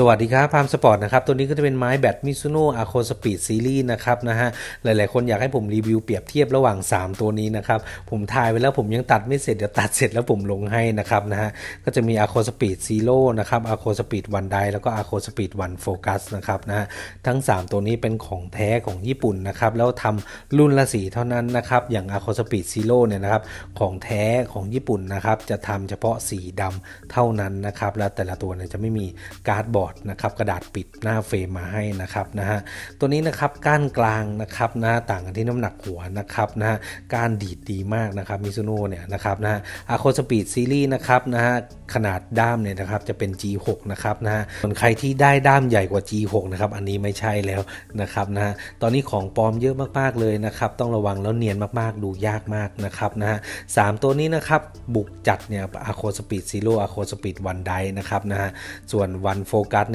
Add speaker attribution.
Speaker 1: สวัสดีครับพามสปอร์ตนะครับ ตัวนี้ก็จะเป็นไม้แบตมิซูโน่อาโคสปีดซีรีส์นะครับนะฮะ หลายๆ คนอยากให้ผมรีวิวเปรียบเทียบระหว่าง 3 ตัวนี้นะครับ ผมถ่ายไว้แล้วผมยังตัดไม่เสร็จ เดี๋ยวตัดเสร็จแล้วผมลงให้นะครับนะฮะ ก็จะมีอาโคสปีดซีโร่นะครับอาโคสปีดวันไดแล้วก็อาโคสปีดวันโฟกัสนะครับนะฮะ ทั้ง 3 ตัวนี้เป็นของแท้ของญี่ปุ่นนะครับ แล้วทำรุ่นละสีเท่านั้นนะครับ อย่างอาโคสปีดซีโร่เนี่ยนะครับ ของแท้ของญี่ปุ่นนะครับ จะทำเฉพาะสีดำเท่านั้นนะครับ แล้วแต่ละตัวเนี่ยจะไม่มีการ์ดบอร์ดนะครับกระดาษปิดหน้าเฟรมมาให้นะครับนะฮะตัวนี้นะครับก้านกลางนะครับนะต่างกันที่น้ำหนักหัวนะครับนะฮะการดีดดีมากนะครับมิซูโน่เนี่ยนะครับนะฮะอะโคสปีดซีรีส์นะครับนะฮะขนาดด้ามเนี่ยนะครับจะเป็น G6 นะครับนะฮะส่วนใครที่ได้ด้ามใหญ่กว่า G6 นะครับอันนี้ไม่ใช่แล้วนะครับนะฮะตอนนี้ของปลอมเยอะมากๆเลยนะครับต้องระวังแล้วเนียนมากๆ ดูยากมากนะครับนะฮะสามตัวนี้นะครับบุกจัดเนี่ยอะโคสปีดซีโร่อะโคสปีดวันไดนะครับนะฮะส่วนวันโฟกัสเนี่ย